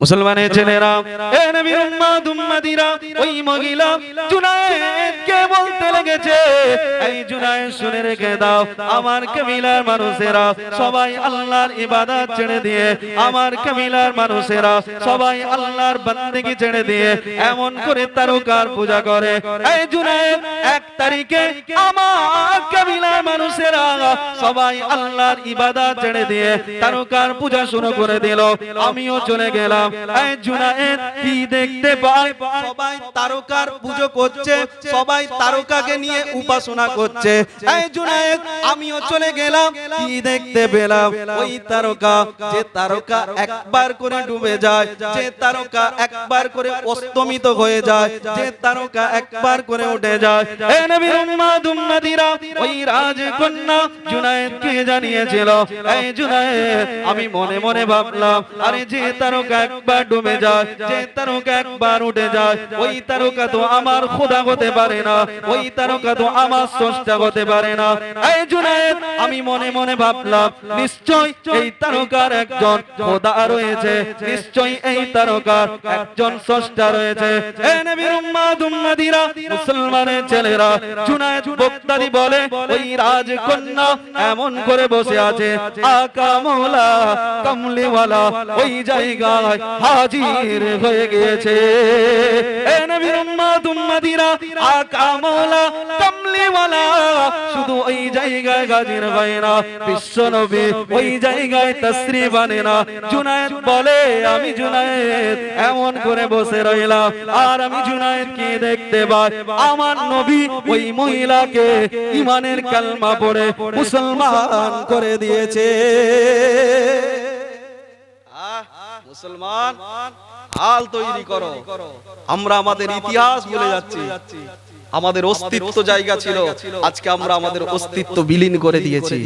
মুসলমানের ছেলেরা এ নবীর উম্মাদ উম্মাদিরা ওই মহিলা জুনায়েদকে বলতে লেগেছে এই জুনায়েদ শুনে রেখে দাও আমার কবিলার মানুষেরা সবাই আল্লাহর ইবাদত ছেড়ে দিয়ে আমার কবিলার মানুষেরা সবাই আল্লাহর বান্দেগি ছেড়ে দিয়ে এমন করে তারকার পূজা করে এই জুনায়েদ এক তারিখে আমার কবিলার মানুষেরা সবাই আল্লাহর ইবাদত ছেড়ে দিয়ে তারকার পূজা শুরু করে দিল আমিও চলে গেলাম। এই জুনায়েদ কি দেখতে পাই সবাই তারকার পুজো করছে সবাই তারকাকে নিয়ে উপাসনা করছে। এই জুনায়েদ আমিও চলে গেলাম। কি দেখতে পেলাম? ওই তারকা যে তারকা একবার করে ডুবে যায় যে তারকা একবার করে অস্তমিত হয়ে যায় যে তারকা একবার করে উঠে যায়। এ নবীর উম্মাদ উম্মাদিরা ওই রাজকন্যা জুনায়েদকে জানিয়েছিল। এই জুনায়েদ আমি মনে মনে ভাবলাম আরে যে তারকা একবার ডুবে যায়, যে তারকা একবার উঠে যায়, ওই তারকা তো আমার খোদা হতে পারে না, ওই তারকা তো আমার স্রষ্টা হতে পারে না। এই জুনায়েদ, আমি মনে মনে ভাবলাম, নিশ্চয় এই তারকার একজন খোদা রয়েছে, নিশ্চয় এই তারকার একজন স্রষ্টা রয়েছে। এ নবীর উম্মাদ, উম্মাদিরা, মুসলমানের ছেলেরা, জুনায়েদ বক্তাদি বলে, ওই রাজকন্যা এমন করে বসে আছে আকা মৌলা কমলিওয়ালা, ওই জায়গায় হাজির হয়ে কমলিওয়ালা, শুধু ওই জায়গায় হাজির হয় না, বিশ্ব নবী ওই জায়গায় আনে না। বলে, আমি জুনায়েদ, এমন করে বসে রইলাম, আর আমি জুনায়েদ কি দেখতে পাই? আমার নবী ওই মহিলাকে ইমানের কালমা পড়ে মুসলমান করে দিয়েছে। মুসলমান হাল তৈরি করো। আমরা আমাদের ইতিহাস ভুলে যাচ্ছি। আমাদের অস্তিত্ব জায়গা ছিল। আজকে আমরা আমাদের অস্তিত্ব বিলীন করে দিয়েছি।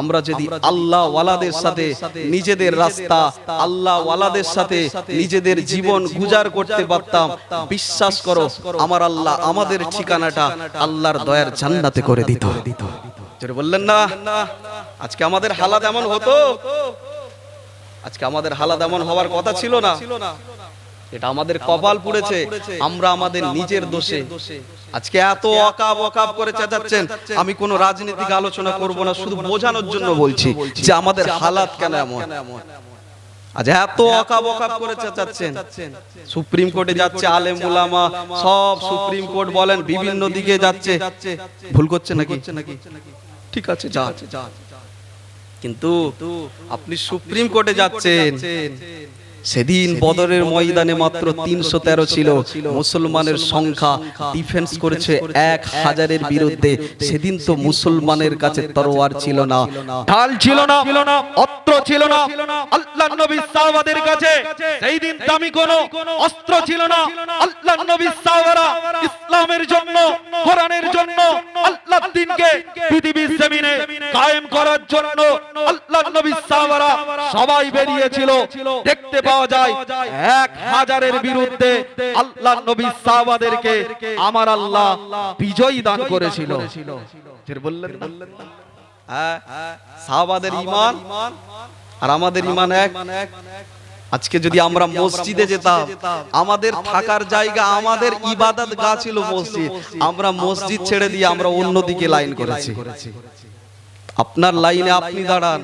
আমরা যদি আল্লাহ ওয়ালাদের সাথে নিজেদের রাস্তা আল্লাহ ওয়ালাদের সাথে নিজেদের জীবন গুজার করতে পারতাম। বিশ্বাস করো আমার আল্লাহ আমাদের ঠিকানাটা আল্লাহর দয়ার জান্নাতে করে দিত। বললেন না? আজকে আমাদের হালাত এমন হতো আজকে আমাদের হালাত এমন হওয়ার কথা ছিল না। এটা আমাদের কপাল পুড়েছে। আমরা আমাদের নিজের দোষে। আজকে এত অকাব অকাব করে চেঁচাচ্ছেন। আমি কোন রাজনীতিক আলোচনা করব না শুধু বোঝানোর জন্য বলছি যে আমাদের হালাত কেন এমন? আজ এত অকাব অকাব করে চেঁচাচ্ছেন। সুপ্রিম কোর্টে যাচ্ছে আলেম উলামা সব সুপ্রিম কোর্ট বলেন বিভিন্ন দিকে যাচ্ছে। ভুল করছে নাকি? ঠিক আছে যা কিন্তু আপনি সুপ্রিম কোর্টে যাচ্ছেন। সেদিন বদরের ময়দানে মাত্র তিনশো তেরো ছিল। মুসলমানের সংখ্যা ডিফেন্স করেছে এক হাজারের বিরুদ্ধে। সেদিন তো মুসলমানের কাছে তরোয়ার ছিল না। ঢাল ছিল না। অস্ত্র ছিল না। আল্লাহ নবী সাহাবাদের কাছে সেই দিন দামি কোনো অস্ত্র ছিল না। আল্লাহ নবী সাহাবারা ইসলামের জন্য কোরআনের জন্য আল্লাহ দিনকে পৃথিবীর জমিনে কায়েম করার জন্য আল্লাহ নবী সাহাবারা সবাই বেরিয়েছিল। দেখতে পাওয়া যায় এক হাজারের বিরুদ্ধে আল্লাহ নবী সাহাবাদেরকে আমার আল্লাহ বিজয় দান করেছিল। বললেন হ্যাঁ, সাহাবাদের ইমান আর আমাদের ইমান এক। আজকে যদি আমরা মসজিদে যেতাম আমাদের থাকার জায়গা আমাদের ইবাদত গা ছিল মসজিদ। আমরা মসজিদ ছেড়ে দিয়ে আমরা অন্যদিকে লাইন করেছি। আপনার লাইনে আপনি দাঁড়ান।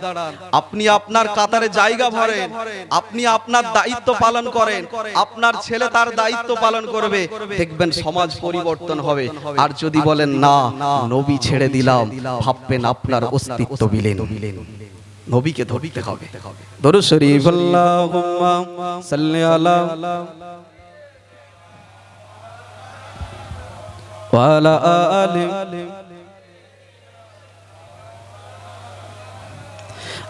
আপনি আপনার কাতারে জায়গা ভরেন। আপনি আপনার দায়িত্ব পালন করেন। আপনার ছেলে তার দায়িত্ব পালন করবে। দেখবেন সমাজ পরিবর্তন হবে। আর যদি বলেন, না, নবী ছেড়ে দিলাম। ভাববেন আপনার অস্তিত্ব বিলেন। নবীকে ধরতে হবে। দরুদ শরীফ, আল্লাহুম্মা সাল্লি আলা ওয়া আলা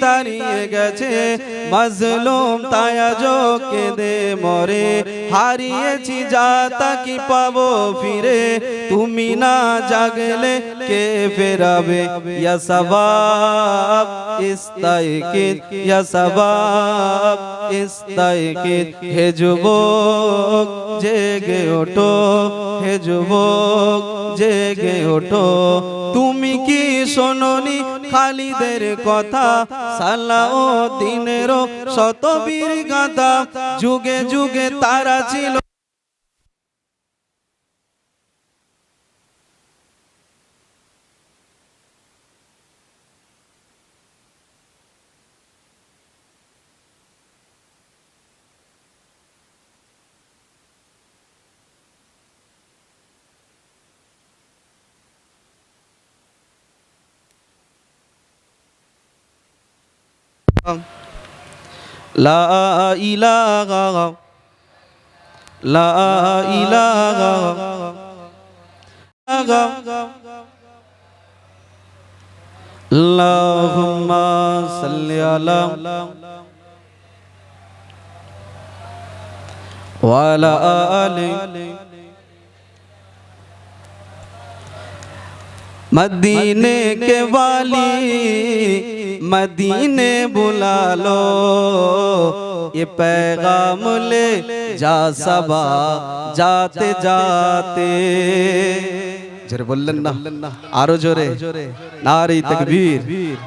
দাঁড়িয়ে গেছে। মজলুম তায়া তায়াজো কেঁদে মরে। হারিয়েছি যা তা কি পাবো ফিরে। তুমি না জাগলে কে ফেরাবে? ইয়া সবাব ইস্তাইকিদ ইয়া সবাব ইস্তাইকিদ হে যুবক, জেগে ওঠো। হে যুবক, জেগে ওঠো। তুমি কি শোনি খালিদের কথা? সালাউদ্দিনেরও দিনেরও শত বীর গাথা। যুগে যুগে তারা ছিল লা ইলাহা লা ইলাহা আল্লাহুম্মা সাল্লি আলা ওয়ালা আলি مدینے کے والی مدینے بلا لو۔ یہ پیغام لے جا سبا جاتے جاتے۔ জোরে বললেন না আরো জোরে নারী তকবীর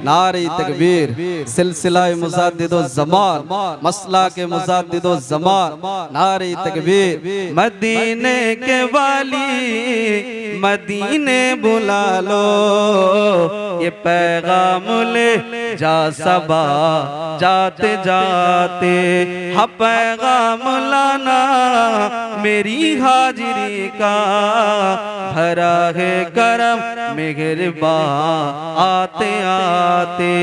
নারী তকবীর সিলসিলা মুজাদ্দিদ ও জামান مسئلہ کے مزادد و زمان نعرہ تکبیر مدینے کے والی مدینے بلا لو یہ پیغام لے جا سبا جاتے جاتے پیغام لانا میری حاجری کا بھرا ہے کرم مہربان آتے آتے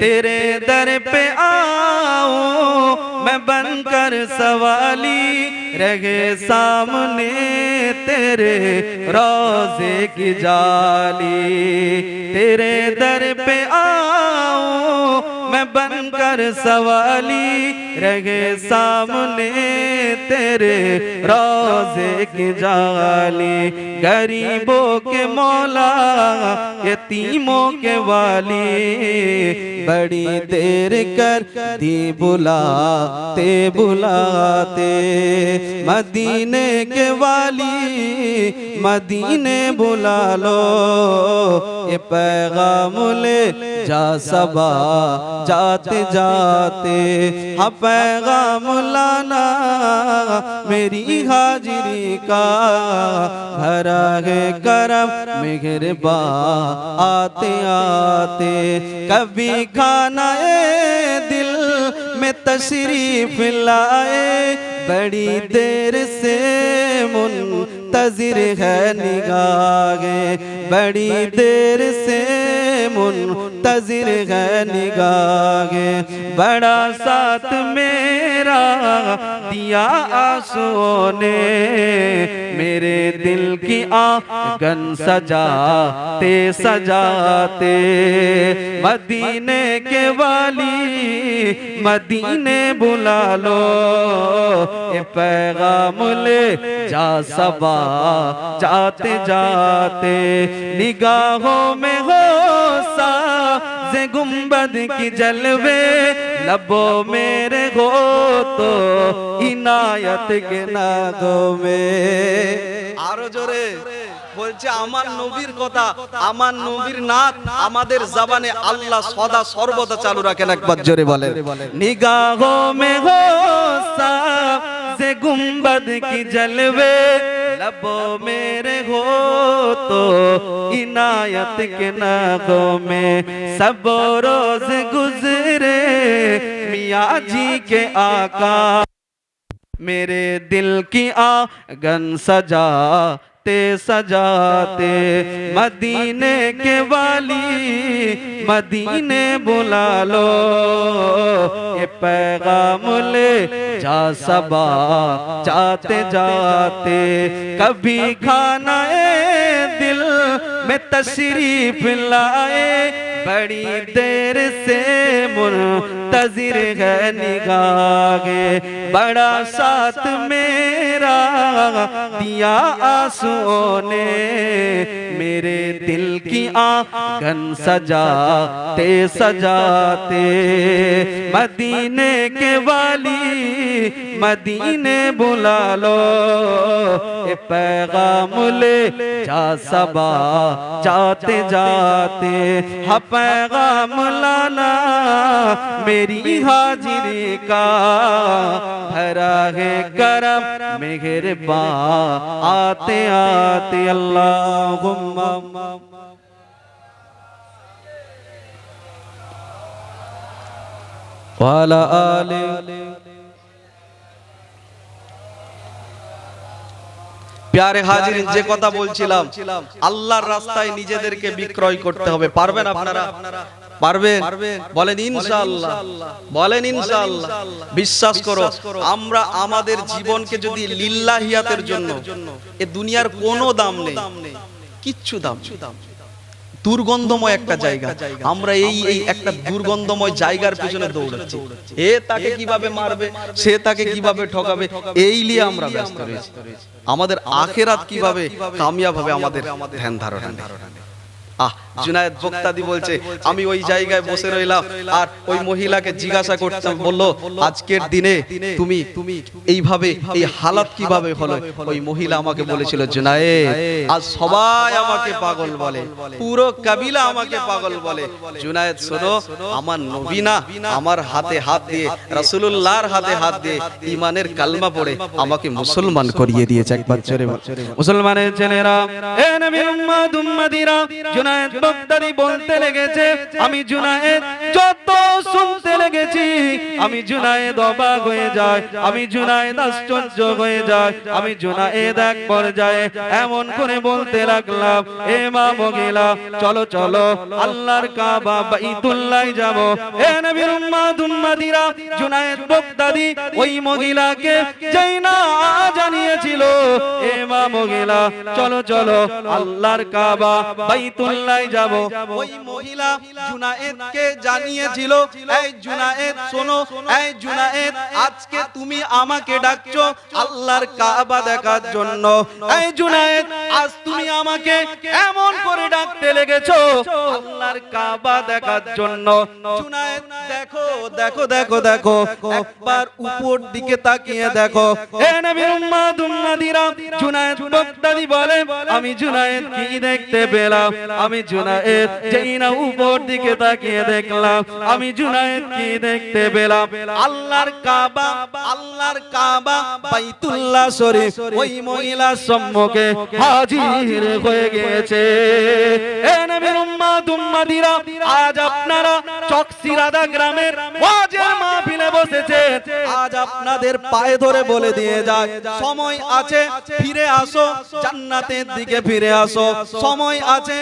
تیرے در پہ آؤں میں بن کر سوالی رہے سامنے تیرے روزے کی جالی تیرے در پہ آؤں میں بن کر سوالی رہے سامنے تیرے روزے کی جالی غریبوں کے مولا یتیموں کے والی بڑی دیر کر دی بلا بلاتے بلاتے مدینے کے والی، مدینے بلا لو، یہ پیغام لے جا سبا، جاتے جاتے ہاں پیغام لانا میری حاجری کا بھرا ہے کرم مہربان آتے آتے، کبھی کھانا तशरीफ लाए बड़ी देर से मुंतजिर है निगाहें बड़ी देर से मुंतजिर है निगाहें बड़ा साथ मेरा دیا آسو نے میرے دل کی آنگن سجاتے سجاتے۔ مدینے کے والی، مدینے بلا لو۔ پیغام لے، جا سبا جاتے جاتے۔ نگاہوں میں ہو سا گنبد کی جلوے۔ लबो मेरे हो तो इनायत के नादों में আরো জোরে বলছে আমার নবীর কথা আমার নবীর নাথ আমাদের জবানে আল্লাহ সদা সর্বদা চালু রাখেন একবার জোরে বলেন निगाहों में हो सा से गुम्बद की जलवे لب میرے ہو تو عنایت کے ناغوں میں سب روز گزرے میاں جی کے آقا میرے دل کی آگن سجا سجاتے مدینے کے والی، مدینے بلا لو۔ یہ پیغام لے، جا سبا، جاتے جاتے۔ کبھی کھانا دل میں تشریف لائے بڑی دیر سے منتظر ہے نگاہ بڑا ساتھ میرا دیا آسوں نے میرے دل کی آنگن سجاتے سجاتے۔ مدینے کے والی، مدینے بلا لو۔ اے پیغام لے، جا سبا جاتے جاتے۔ ہپ پیغام لانا میری حاضری کا بھرا ہے کرم مہربان آتے آتے اللہ وعلى آله প্যারে হাজির যে কথা বলছিলাম আল্লাহর রাস্তায় নিজেদেরকে বিক্রয় করতে হবে। পারবেন আপনারা? পারবেন? বলেন ইনশাআল্লাহ। বলেন ইনশাআল্লাহ। বিশ্বাস করো আমরা আমাদের জীবনকে যদি লিল্লাহিয়াতের জন্য এ দুনিয়ার কোনো দাম নেই কিচ্ছু দাম নেই। দুর্গন্ধময় একটা জায়গা। আমরা এই এই একটা দুর্গন্ধময় জায়গার পিছনে দৌড়াচ্ছি এ তাকে কীভাবে মারবে? সে তাকে কীভাবে ঠকাবে? এই নিয়ে আমরা ব্যস্ত রয়েছি। আমাদের আখেরাত কীভাবে কামিয়াব হবে আমাদের ধ্যান ধারণা আহ জুনায়েদ বক্তাদি বলছে, আমি ওই জায়গায় বসে রইলাম আর ওই মহিলাকে জিজ্ঞাসা করতাম বলল, আজকের দিনে তুমি তুমি এইভাবে এই হালাত কীভাবে হলো? ওই মহিলা আমাকে বলেছিল, জুনায়েদ, আজ সবাই আমাকে পাগল বলে, পুরো কাবিলা আমাকে পাগল বলে। জুনায়েদ, শোনো, আমার নবী না, আমার হাতে হাত দিয়ে, রাসূলুল্লাহর হাতে হাত দিয়ে ইমানের কালমা পড়ে আমাকে মুসলমান করিয়ে দিয়েছে একবার জোরে মুসলমানের ছেলেরা, এ নবীর উম্মত উম্মতিরা জুনায়েদ বক্তারি বলতে লেগেছে, আমি জুনায়েদ যত শুনতে লেগেছি, আমি জুনায়েদ অবাক হয়ে যায়, আমি জুনায়েদ আশ্চর্য হয়ে যায়, আমি জুনায়েদ এক পর্যায়ে এমন করে বলতে লাগলাম, এ মা মহিলা চলো চলো, আল্লাহর কাবা বাইতুল্লাহ যাব। এ নবীর উম্মত উম্মতিরা জুনায়েদ বক্তারি ওই মহিলাকে যেই না জানিয়েছিল, এ মা মহিলা চলো চলো, আল্লাহর কাবা বাইতুল্লাহ যাব। ওই মহিলা জুনায়েদকে জানিয়েছিল, এই জুনায়েদ শোনো, এই জুনায়েদ, আজকে তুমি আমাকে ডাকছো আল্লাহর কাবা দেখার জন্য। এই জুনায়েদ, আজ তুমি আমাকে এমন করে ডাকতে লেগেছো আল্লাহর কাবা দেখার জন্য। জুনায়েদ, দেখো দেখো দেখো দেখো, একবার উপর দিকে তাকিয়ে দেখো। এ নবীর উম্মত উম্মতিরা জুনায়েদ বক্তারি বলে, আমি জুনায়েদ কি দেখতে পেলাম, আমি জুনায়েদ যেই না উপর দিকে তাকিয়ে দেখলাম আমি জুনায়েদ কি দেখতে পেলাম। আল্লাহর কাবা আল্লাহর কাবা বাইতুল্লাহ শরীফ ওই সম্মুখে হাজির হয়ে গিয়েছে। এ নবীর উম্মত উম্মতিরা আজ আপনারা চকসিরাদা গ্রামের ওয়াজের মাহফিলে বসেছে। আজ আপনাদের পায়ে ধরে বলে দিয়ে যায় সময় আছে ফিরে আসো জান্নাতের দিকে ফিরে আসো। সময় আছে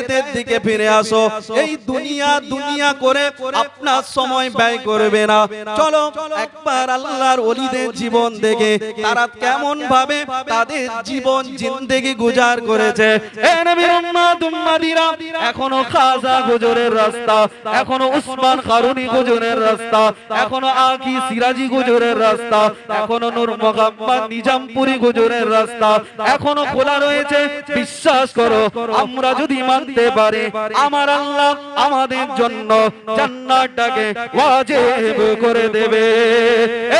হেদায়েতের দিকে ফিরে আসো। এই দুনিয়া দুনিয়া করে আপনার সময় ব্যয় করবে না। চলো একবার আল্লাহর ওলিদের জীবন দেখে তারা কেমন ভাবে তাদের জীবন জিন্দেগি গুজার করেছে। এ নবীর উম্মত উম্মতিরা এখনও খাজা হুজুরের রাস্তা। এখনও উসমান কারুনি হুজুরের রাস্তা। এখনও আকি সিরাজি হুজুরের রাস্তা। এখনও নূর মোহাম্মদ নিজামপুরি হুজুরের রাস্তা। এখনও খোলা রয়েছে। বিশ্বাস করো আমরা যদি মানতে পারি। আমার আল্লাহ আমাদের জন্য জান্নাতটাকে ওয়াজিব করে দেবে।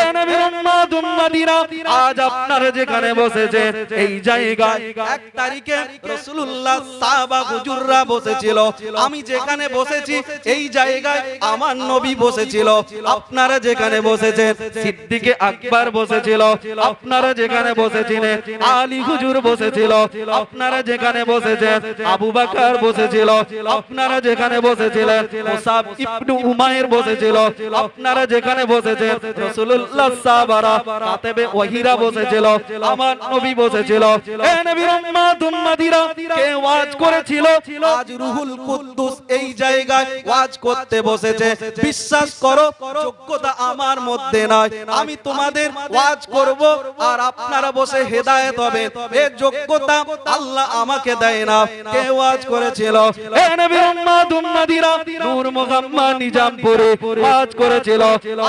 এ নবীর উম্মত, উম্মতিরা, আজ আপনারা যেখানে বসেছে, এই জায়গায় এক তারিখে রসুল্লাহ সাহাবা, হুজুররা বসেছিল। আমি যেখানে বসেছি, এই জায়গায় আমার নবী বসেছিল। আপনারা যেখানে বসেছেন সিদ্দিকে আকবর বসেছিল। আপনারা যেখানে বসেছিলেন, আলী হুজুর বসেছিল। আপনারা যেখানে বসেছেন, আবু বাকার বসেছিল, আপনারা যেখানে বসেছিলেন মুসাব ইবনু উমায়ের বসেছিল, আপনারা যেখানে বসেছেন, রাসূলুল্লাহ সাহাবারা কাতেবে বসেছিল, আমার নবী বসেছিল। এ নবীর উম্মাদিরা কে ওয়াজ করেছিল? আজ রুহুল কুদ্দুস এই জায়গায় ওয়াজ করতে বসেছে। বিশ্বাস করো, যোগ্যতা আমার মধ্যে নয়। আমি তোমাদের ওয়াজ করব আর আপনারা বসে হেদায়েত হবে। এ যোগ্যতা আল্লাহ আমাকে দেয় না। কে ওয়াজ করেছিল। নূর মুহাম্মদ নিজামপুরে ওয়াজ করেছিল।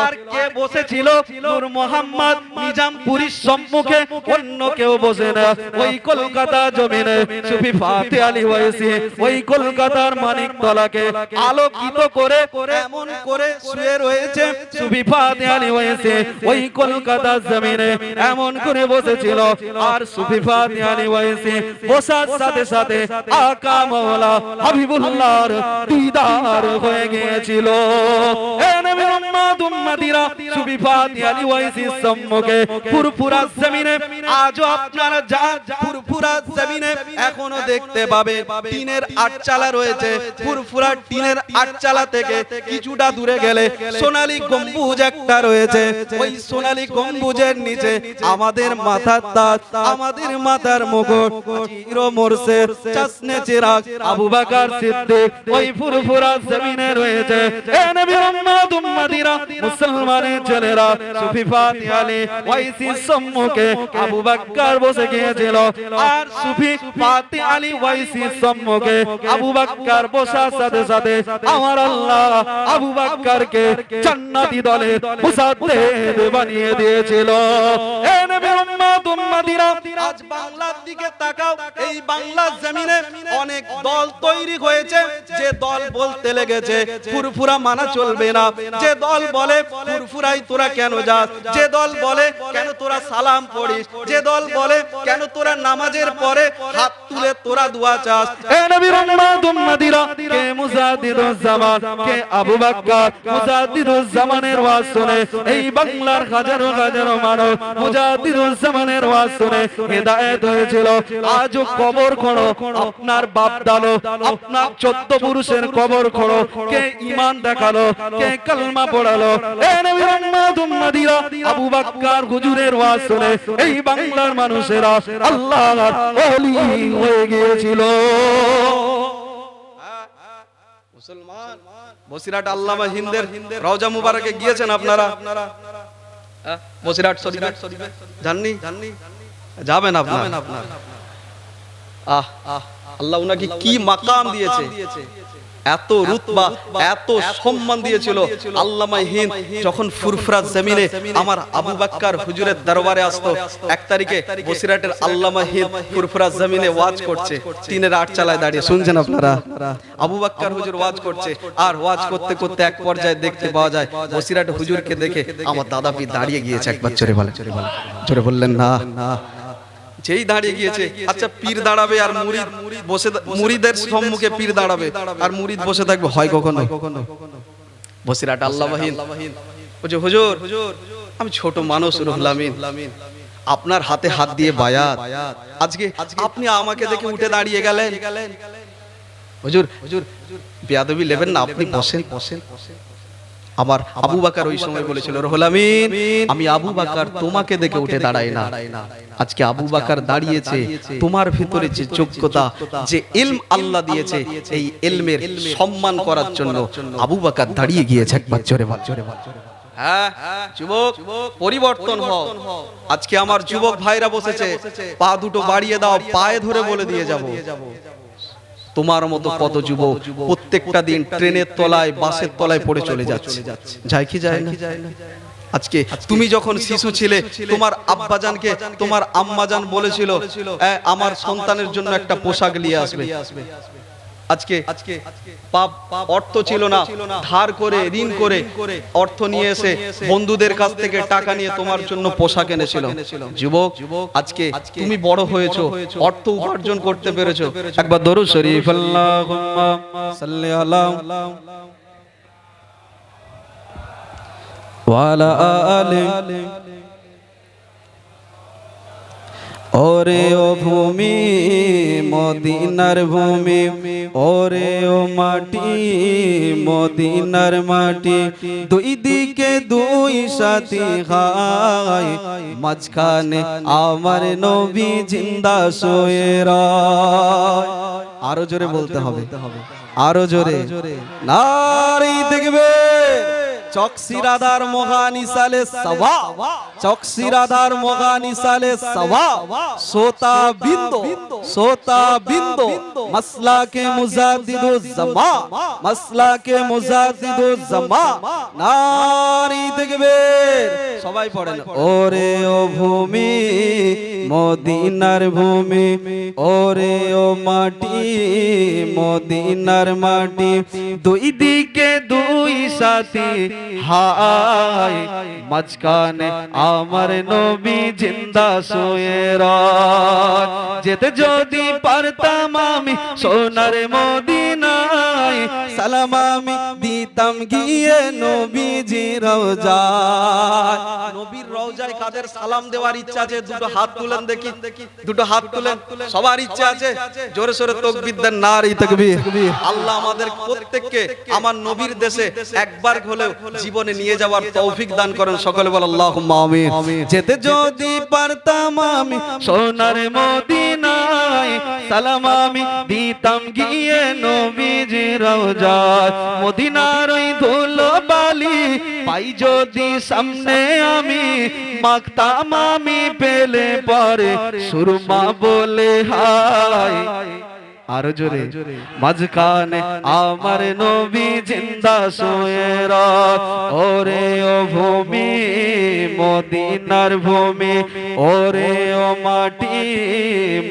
আর কে বসেছিল? নূর মোহাম্মদ নিজামপুরীর সম্মুখে অন্য কেউ বসে না। ওই কলকাতা জমিনে সুফি ফাতে আলী ওয়াইসি, ওই কলকাতার মানিক তলাকে আলোকিত করে, এমন করে শুয়ে রয়েছে সুফি ফাতে আলী ওয়াইসি, ওই কলকাতার জমিনে এমন করে বসেছিল। আর সুফি ফাতে আলী ওয়াইসি বসার সাথে সাথে আকা মাওলা হাবিবুল্লাহর দিদার হয়ে গিয়েছিল। এ উম্মাতিরা ওয়াইসি সম্মুখে পুরপুরা জমিনে, আজও আপনারা যা পুরপুরা জমিনে এখনও দেখতে পাবে, টিনের আটচালা রয়েছে। পুরপুরা টিনের আটচালা থেকে কিছুটা দূরে গেলে সোনালী গম্বুজ একটা রয়েছে। ওই সোনালী গম্বুজের নিচে আমাদের মাথার তাজ আমাদের মাথার মুকুট, চির মোরসে চাসনে চিরাগ আবু বকর সিদ্দিক ওই ফুরফুরা জমিনে রয়েছে। এ নবী উম্মত উম্মতিরা মুসলমানের ছেলেরা সুফি ফাতি আলী ওয়াইসি সম্মুখে আবু বকর বসে গিয়েছিল। আর সুফি ফাতি আলী ওয়াইসি সম্মুখে আবু বকর বসার সাথে সাথে আমার আল্লাহ আবু বকরকে জান্নাতি দলে মুসাদ্দেদ বানিয়ে দিয়েছিল। এ নবীর উম্মত উম্মতিরা আজ বাংলার দিকে তাকাও এই বাংলার জমিনে অনেক দল তৈরি হয়েছে, যে দল বলতে লেগেছে, ফুরফুরা মানা চলবে না। যে দল বলে, ফুরফুরাই তোরা কেন যাস? যে দল বলে, কেন তোরা সালাম পড়িস? যে দল বলে, কেন তোরা নামাজের পরে হাত তুলে তোরা দোয়া চাস? এ নবীর উম্মত উম্মতিরা এই বাংলার আপনার বাপ দালো আপনার চোদ্দ পুরুষের কবর কে দেখাল, কে কালমা পড়ালো। আবু হুজুরের ওয়াজ শুনে, এই বাংলার মানুষেরা হয়ে গিয়েছিল। মুসলমান। আল্লামা হিন্দের রওজা মুবারকে গিয়েছেন আপনারা? হ্যাঁ? শরীফে? জাননি জাননি যাবেন আপনার? আহ আহ আল্লাহ উনাকে কি মাকাম দিয়েছে? এত রুতবা এত সম্মান দিয়েছিল আল্লামা হিন্দ যখন ফুরফুরা জমিনে আমার আবু বাক্কার হুজুরের দরবারে আসতো। এক তারিখে বসিরহাটের আল্লামা হিন্দ ফুরফুরা জমিনে ওয়াজ করছে। তিনের আট চালায় দাঁড়িয়ে শুনছেন আপনারা? আবু বাক্কার হুজুর ওয়াজ করছে। আর ওয়াজ করতে করতে এক পর্যায়ে দেখতে পাওয়া যায় বসিরাট হুজুরকে দেখে আমার দাদা পি দাঁড়িয়ে গিয়েছে একবার চলে বলে চলে বলে চলে বললেন না না। যেই দাঁড়িয়ে গিয়েছে আচ্ছা পীর দাঁড়াবে আর মুরিদ বসে মুরিদের সম্মুখে পীর দাঁড়াবে আর মুরিদ বসে থাকবে হয় কখনো বসিরাট আল্লাহীন বলছে হুজুর আমি ছোট মানুষ রুহুল আমিন। আপনার হাতে হাত দিয়ে বায়াত। আজকে আপনি আমাকে দেখে উঠে দাঁড়িয়ে গেলেন। হুজুর হুজুর বেয়াদবি নেবেন না আপনি বসেন বসেন বসেন। আমার আবু বাকার ওই সময় বলেছিল রহুল আমিন আমি আবু বাকার তোমাকে দেখে উঠে দাঁড়াই না। আজকে আবু বাকার দাঁড়িয়েছে তোমার ভিতরে যে যোগ্যতা যে ইলম আল্লাহ দিয়েছে এই ইলমের সম্মান করার জন্য আবু বাকার দাঁড়িয়ে গিয়েছে একবার জোরে জোরে হ্যাঁ যুবক পরিবর্তন হও। আজকে আমার যুবক ভাইরা বসেছে পা দুটো বাড়িয়ে দাও পায়ে ধরে বলে দিয়ে যাব। তোমার মতো কত যুবক প্রত্যেকটা দিন ট্রেনের তলায় বাসের তলায় পড়ে চলে যাচ্ছে। যায় কি যায় না? আজকে তুমি যখন শিশু ছিলে তোমার আব্বাজানকে তোমার আম্মাজান বলেছিল "এ, আমার সন্তানের জন্য একটা পোশাক নিয়ে আসবে। আজকে আজকে পাপ অর্থ ছিল না। ধার করে ঋণ করে অর্থ নিয়ে এসে বন্ধুদের কাছ থেকে টাকা নিয়ে তোমার জন্য পোশাক এনেছিল। যুবক আজকে তুমি বড় হয়েছো। অর্থ উপার্জন করতে পেরেছ। একবার দরুদ শরীফ আল্লাহুম্মা সাল্লি আলা ওয়ালা আলি ওরে ও ভূমি, মদিনার ভূমি, ওরে ও মাটি, মদিনার মাটি, দুই দিকে দুই সাথী হায়, মাঝখানে আমার নবী জিন্দা শোয়ে রয়। আরও জোরে বলতে হবে, আরও জোরে নারী দেখবে। চকসিরাদার মহানিসালে সওয়া। চকসিরাদার সোতা বিন্দু সোতা বিন্দু। মুজাদ্দিদু জামা। মাসলা কে মুজাদ্দিদু জামা। নারী দেখবে। সবাই পড়েন ওরে ও ভূমি, মদিনার ভূমি। ওরে ও মাটি, মদিনার মাটি। দুই দিকে দুই সাথী। হায় মাঝখানে আমার নবী জিন্দা শুয়ে যেতে যদি পারতাম আমি সোনার মদিনায় সালাম আমি দিতাম গিয়ে নবীজি রওজায়। নবীর রওজায় কাদের সালাম দেওয়ার ইচ্ছা আছে? দুটো হাত তুলেন দেখি। দুটো হাত তুলেন সবার ইচ্ছা আছে? জোরে সোরে তকবীর দেন নারী তাকবীর। আল্লাহ আমাদের প্রত্যেককে আমার নবীর দেশে একবার হলেও জীবনে নিয়ে যাওয়ার তৌফিক দান করেন। সকলে বল আল্লাহুম্মা আমিন। যেতে যদি পারতাম আমি সোনার মদিনায় সালাম আমি দিতাম গিয়ে নবীজি রওজায় মদিনার ওই ধুলো বালি পাই যদি সামনে আমি, মাখতাম আমি পেলে পরে সুরমা বলে হায়। আরও জোরে মাঝখানে আমার নবী জিন্দা শুয়ে ওরে ও ভূমি মদিনার ভূমি। ওরে ও মাটি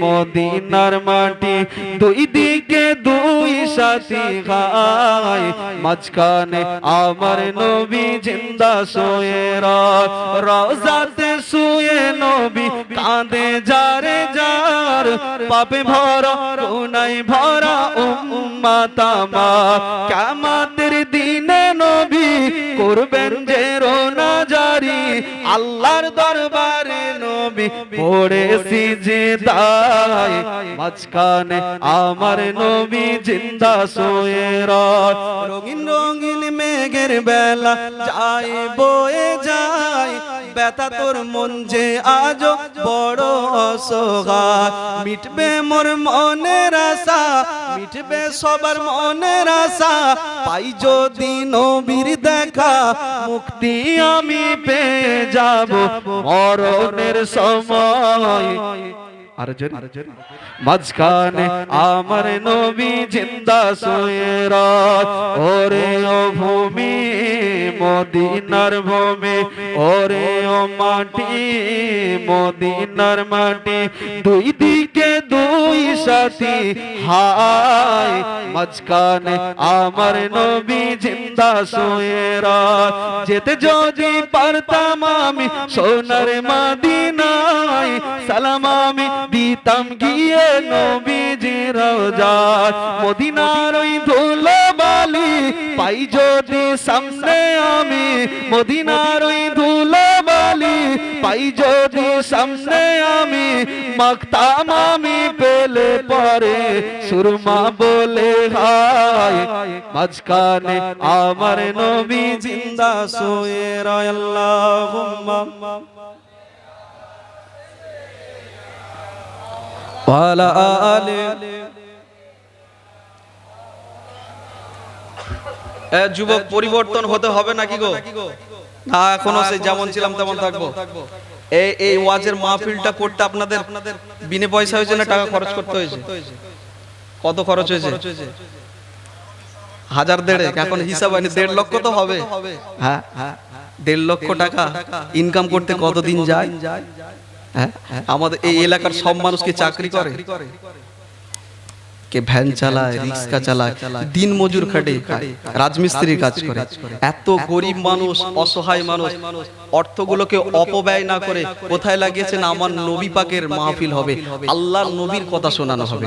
মদিনার মাটি। দুই দিকে দুই সাথী খায়। মাঝখানে আমার নবী জিন্দা শুয়ে রাত রওজাতে শুয়ে নবী কাঁদে যারে যার। পাপে ভরা গুনাই ভরা উম্মাতামা কামাতের দিনে নবী করবেন যে রোনা জারি আল্লাহর দরবারে নবী পড়ে সিজে দায় মাঝখানে আমার নবী জিন্দা রাত রঙিন রঙিন মেঘের বেলা যায়, বয়ে যায়। ব্যথা তোর মন যে আজ বড় অসহায় মিটবে মোর মনের আশা, মিটবে সবার মনের আশা। পাই যদি নবীর দেখা, মুক্তি আমি পেয়ে যাব মরণের সময়। মাঝখানে আমার নবী জিন্দা শুয়ে রাত ওরে ও ভূমি মদিনার ভূমি ওরে ও মাটি মদিনার মাটি, দুই দিকে দুই সাথী। হায়, মাঝখানে আমার নবী জিন্দা শুয়ে রাত যেতে যদি পারতাম আমি সোনার মদিনায়, সালাম আমি দিতাম গিয়ে নবীজি রওজায় মদিনার ওই ধুলো বালি পাই যদি সামনে আমি, মদিনার ওই ধুলো বালি পাই যদি সামনে আমি মাখতাম, আমি পেলে পরে সুরমা বলে হায়। মাঝখানে আমার নবী জিন্দা সোয়ে রয় ওয়ালা যুবক, পরিবর্তন হতে হবে নাকি গো? না, এখনও সেই যেমন ছিলাম তেমন থাকব। এই এই ওয়াজের মাহফিলটা করতে আপনাদের বিনে পয়সা হয়েছে না টাকা খরচ করতে হয়েছে। কত খরচ হয়েছে? হাজার দেড়ে এখন হিসাব হয়নি দেড় লক্ষ তো হবে। হ্যাঁ হ্যাঁ। দেড় লক্ষ টাকা ইনকাম করতে কতদিন যায়? হ্যাঁ আমাদের এই এলাকার সব মানুষ কি চাকরি করে। কে ভ্যান চালায় রিক্সা চালায় দিন মজুর খাটে রাজমিস্ত্রির কাজ করে। এত গরিব মানুষ অসহায় মানুষ। অর্থগুলোকে অপব্যয় না করে কোথায় লাগিয়েছেন আমার নবী পাকের মাহফিল হবে? আল্লাহর নবীর কথা শোনানো হবে।